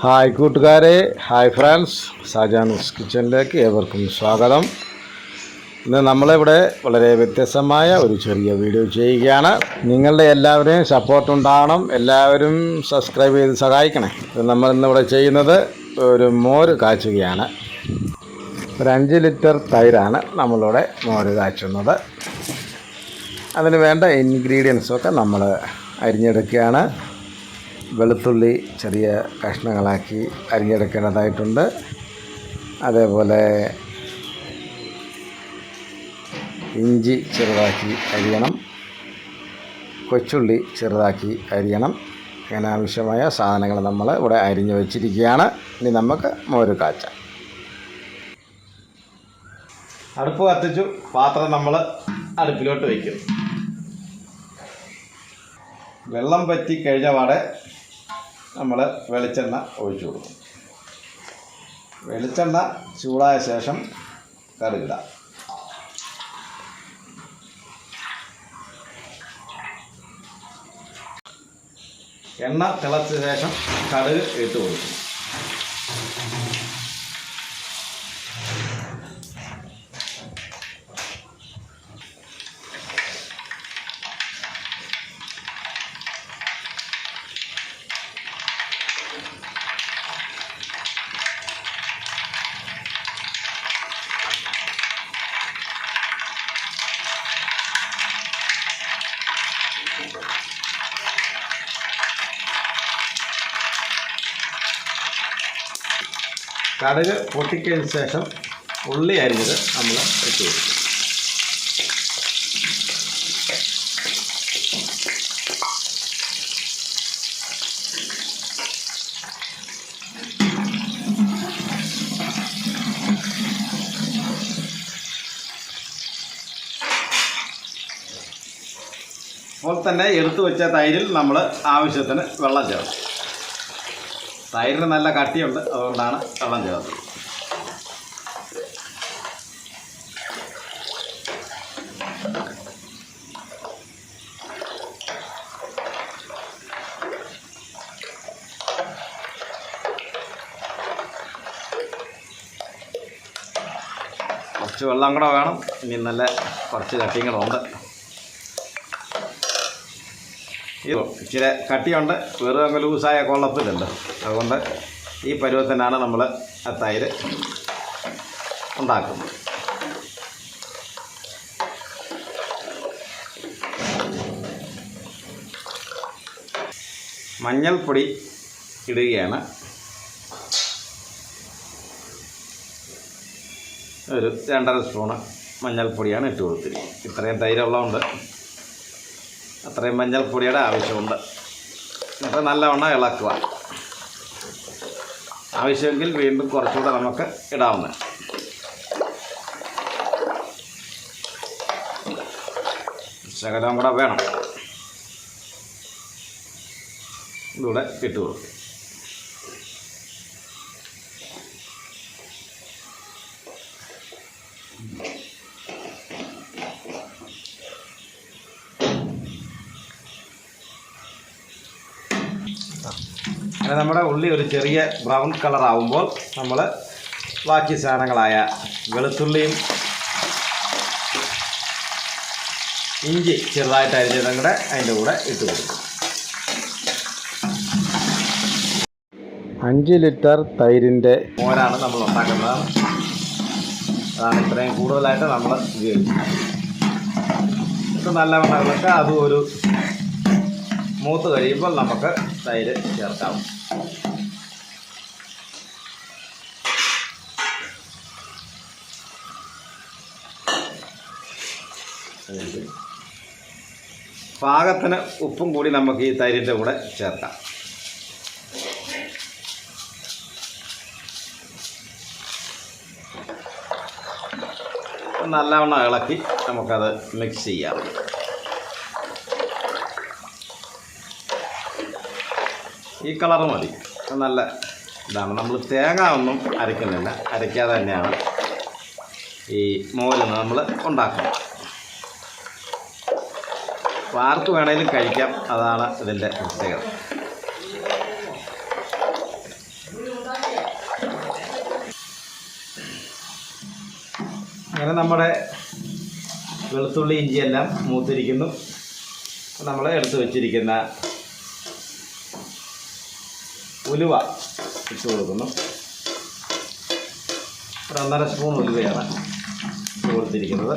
Hi കൂട്ടുകാരെ hi friends. ഷാജാനൂസ് കിച്ചണിലേക്ക് ഏവർക്കും സ്വാഗതം. ഇന്ന് നമ്മളിവിടെ വളരെ വ്യത്യസ്തമായ ഒരു ചെറിയ വീഡിയോ ചെയ്യുകയാണ്. നിങ്ങളുടെ എല്ലാവരെയും സപ്പോർട്ട് ഉണ്ടാകണം എല്ലാവരും സബ്സ്ക്രൈബ് ചെയ്ത് സഹായിക്കണേ. നമ്മൾ ഇന്നിവിടെ ചെയ്യുന്നത് ഒരു മോര് കാച്ചുകയാണ്. ഒരു അഞ്ച് ലിറ്റർ തൈരാണ് നമ്മളിവിടെ മോര് കാച്ചുന്നത്. അതിന് വേണ്ട ഇൻഗ്രീഡിയൻസൊക്കെ നമ്മൾ അരിഞ്ഞെടുക്കുകയാണ്. വെളുത്തുള്ളി ചെറിയ കഷ്ണങ്ങളാക്കി അരിഞ്ഞെടുക്കേണ്ടതായിട്ടുണ്ട്. അതേപോലെ ഇഞ്ചി ചെറുതാക്കി അരിയണം. കൊച്ചുള്ളി ചെറുതാക്കി അരിയണം. അങ്ങനെ ആവശ്യമായ സാധനങ്ങൾ നമ്മൾ ഇവിടെ അരിഞ്ഞു വച്ചിരിക്കുകയാണ്. ഇനി നമുക്ക് മോര് കാച്ച. അടുപ്പ് കത്തിച്ചു. പാത്രം നമ്മൾ അടുപ്പിലോട്ട് വയ്ക്കും വെള്ളം പറ്റി കഴിഞ്ഞ പാടെ നമ്മൾ വെളിച്ചെണ്ണ ഒഴിച്ചു കൊടുക്കും. വെളിച്ചെണ്ണ ചൂടായ ശേഷം കടുകിടാം. എണ്ണ തിളച്ച ശേഷം കടുക് ഇട്ട് കൊടുക്കും. കടുക് പൊട്ടിക്കഴിഞ്ഞ ശേഷം ഉള്ളി അരിഞ്ഞത് നമ്മൾ ഇട്ട് കൊടുക്കും. അപ്പോൾ തന്നെ എടുത്തു വെച്ച തൈരിൽ നമ്മൾ ആവശ്യത്തിന് വെള്ളം ചേർക്കും. തൈരിന് നല്ല കട്ടിയുണ്ട് അതുകൊണ്ടാണ് വെള്ളം ചേർത്തത് കുറച്ച് വെള്ളം കൂടെ വേണം. ഇനി നല്ല കുറച്ച് കട്ടിയും കൂടെ ഉണ്ട്. ഇത് ഇച്ചിരി കട്ടിയുണ്ട്. വെറും അങ്ങ് ലൂസായ കൊള്ളപ്പിലുണ്ട് അതുകൊണ്ട് ഈ പരുവത്തിനാണ് നമ്മൾ ആ തൈര് ഉണ്ടാക്കുന്നത്. മഞ്ഞൾപ്പൊടി ഇടുകയാണ്. ഒരു രണ്ടര സ്പൂണ് മഞ്ഞൾപ്പൊടിയാണ് ഇട്ട് കൊടുത്തിരിക്കുന്നത്. ഇത്രയും തൈരുള്ളതുകൊണ്ട് അത്രയും മഞ്ഞൾപ്പൊടിയുടെ ആവശ്യമുണ്ട്. എന്നിട്ട് നല്ലവണ്ണം ഇളക്കുക. ആവശ്യമെങ്കിൽ വീണ്ടും കുറച്ചുകൂടെ നമുക്ക് ഇടാവുന്ന ശകലം കൂടെ വേണം. ഇതിലൂടെ ഇട്ട് കൊടുക്കും. അങ്ങനെ നമ്മുടെ ഉള്ളി ഒരു ചെറിയ ബ്രൗൺ കളർ ആവുമ്പോൾ നമ്മൾ ബാക്കി സാധനങ്ങളായ വെളുത്തുള്ളിയും ഇഞ്ചി ചെറുതായിട്ട് അരിഞ്ഞതും കൂടെ അതിന്റെ കൂടെ ഇട്ട് കൊടുക്കും. അഞ്ച് ലിറ്റർ തൈരിന്റെ മോരാണ് നമ്മൾ ഉണ്ടാക്കുന്നത്. അതാണ് ഇത്രയും കൂടുതലായിട്ട് നമ്മൾ ഉപയോഗിക്കുന്നത്. ഇത് നല്ല വെള്ളമൊക്കെ അതും ഒരു മൂത്ത് കഴിയുമ്പോൾ നമുക്ക് തൈര് ചേർക്കാം. പാകത്തിന് ഉപ്പും കൂടി നമുക്ക് ഈ തൈരിന്റെ കൂടെ ചേർക്കാം. നല്ലവണ്ണം ഇളക്കി നമുക്കത് മിക്സ് ചെയ്യാം. ഈ കളർ മതി. നല്ല ഇതാണ്. നമ്മൾ തേങ്ങ ഒന്നും അരയ്ക്കുന്നില്ല. അരയ്ക്കാതെ തന്നെയാണ് ഈ മോരുന്ന് നമ്മൾ ഉണ്ടാക്കുന്നത്. വാർത്ത് വേണേലും കഴിക്കാം. അതാണ് ഇതിന്റെ പ്രത്യേകത. അങ്ങനെ നമ്മുടെ വെളുത്തുള്ളി ഇഞ്ചിയെല്ലാം മൂത്തിരിക്കുന്നു. നമ്മൾ എടുത്തു വച്ചിരിക്കുന്ന ഉലുവ ഇട്ട് കൊടുക്കുന്നു. ഒരു ഒന്നര സ്പൂൺ ഉലുവയാണ് ഇട്ട് കൊടുത്തിരിക്കുന്നത്.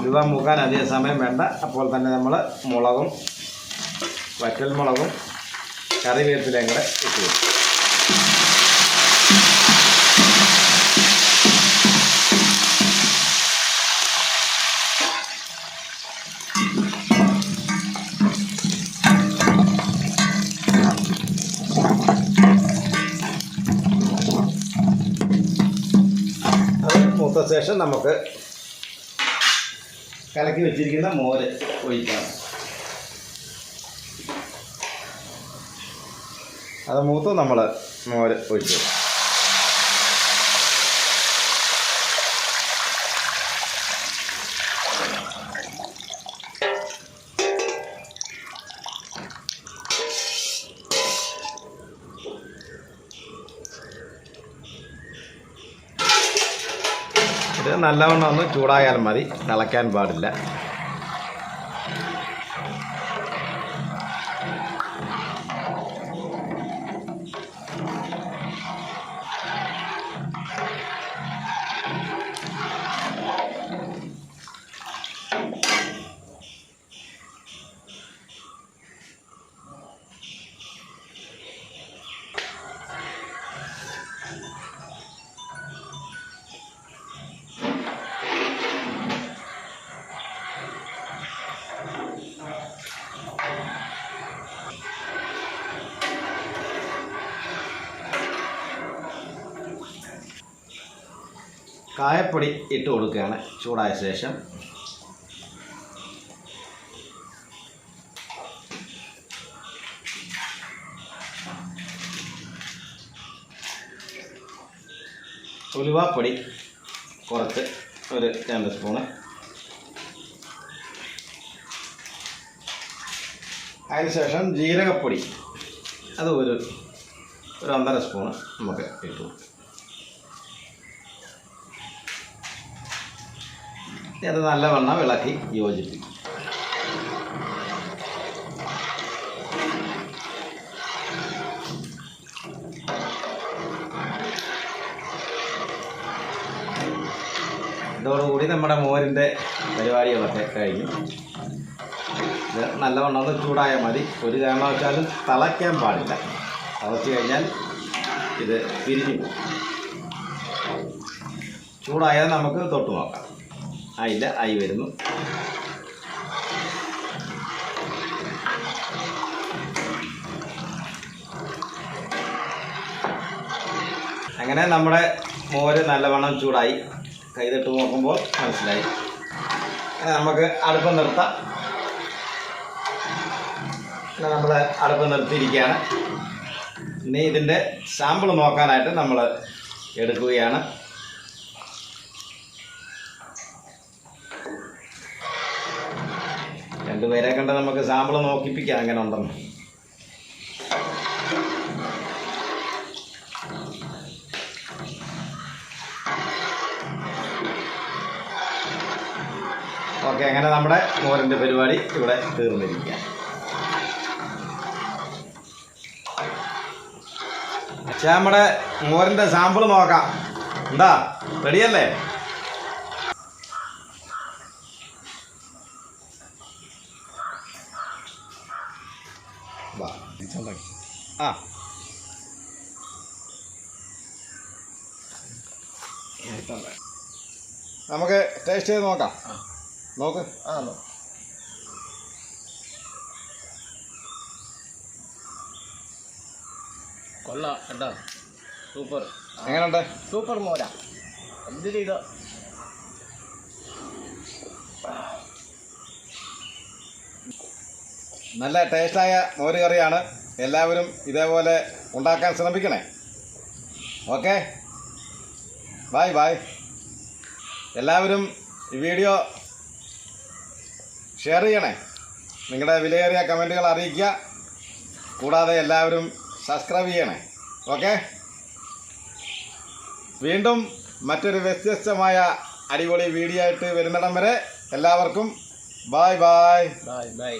ഉലുവ മുക്കാൻ അധിക സമയം വേണ്ട. അപ്പോൾ തന്നെ നമ്മൾ മുളകും വറ്റൽ മുളകും കറിവേപ്പിലയും കൂടെ ഇട്ട് കൊടുക്കും. ശേഷം നമുക്ക് കലക്കി വെച്ചിരിക്കുന്ന മോര് ഒഴിക്കണം അത് മൂത്ത് നമ്മൾ മോര് ഒഴിച്ചു. നല്ലവണ്ണം ഒന്ന് ചൂടായാൽ മതി തിളയ്ക്കാൻ പാടില്ല. കായപ്പൊടി ഇട്ട് കൊടുക്കുകയാണ്. ചൂടായ ശേഷം. ഉലുവാപ്പൊടി കുറച്ച് ഒരു രണ്ട് സ്പൂണ്. അതിനുശേഷം ജീരകപ്പൊടി അത് ഒരു ഒരു ഒന്നര സ്പൂണ് നമുക്ക് ഇട്ട് അത് നല്ലവണ്ണം ഇളക്കി യോജിപ്പിക്കും. ഇതോടുകൂടി നമ്മുടെ മോരിന്റെ പരിപാടികളൊക്കെ കഴിഞ്ഞു. ഇത് നല്ലവണ്ണം ഒന്ന് ചൂടായാൽ മതി. ഒരു കാരണവശാലും തിളയ്ക്കാൻ പാടില്ല. തിളച്ച് കഴിഞ്ഞാൽ ഇത് പിരിഞ്ഞു പോകും. ചൂടായാൽ നമുക്ക് തൊട്ട് നോക്കാം. ആയില്ല ആയി വരുന്നു. അങ്ങനെ നമ്മുടെ മോര് നല്ലവണ്ണം ചൂടായി. കൈതിട്ട് നോക്കുമ്പോൾ മനസ്സിലായി. നമുക്ക് അടുപ്പം നിർത്താം. അങ്ങനെ നമ്മൾ അടുപ്പ് നിർത്തിയിരിക്കുകയാണ്. ഇനി ഇതിന്റെ സാമ്പിൾ നോക്കാനായിട്ട് നമ്മൾ എടുക്കുകയാണ്. രണ്ടുപേരെ കണ്ട നമുക്ക് സാമ്പിൾ നോക്കിപ്പിക്കാം അങ്ങനെ ഉണ്ടെന്ന്. ഓക്കെ അങ്ങനെ നമ്മുടെ മോരിന്റെ പരിപാടി ഇവിടെ തീർന്നിരിക്കുക. പക്ഷേ നമ്മുടെ മോരിന്റെ സാമ്പിൾ നോക്കാം. എന്താ റെഡിയല്ലേ വാ ആ നമുക്ക് ടേസ്റ്റ് ചെയ്ത് നോക്കാം. നോക്ക്. ആ കൊള്ളാം കേട്ടോ. സൂപ്പർ. എങ്ങനെയുണ്ട് സൂപ്പർ മോര. എന്ത് ചെയ്ത? നല്ല ടേസ്റ്റായ മോര് കറിയാണ് എല്ലാവരും ഇതേപോലെ ഉണ്ടാക്കാൻ ശ്രമിക്കണേ. ഓക്കെ ബായ് ബായ് എല്ലാവരും ഈ വീഡിയോ ഷെയർ ചെയ്യണേ. നിങ്ങളുടെ വിലയേറിയ കമന്റുകൾ അറിയിക്കുക. കൂടാതെ എല്ലാവരും സബ്സ്ക്രൈബ് ചെയ്യണേ. ഓക്കെ വീണ്ടും മറ്റൊരു വ്യത്യസ്തമായ അടിപൊളി വീഡിയോ ആയിട്ട് വരുന്നിടം വരെ എല്ലാവർക്കും ബായ് ബായ് ബായ് ബൈ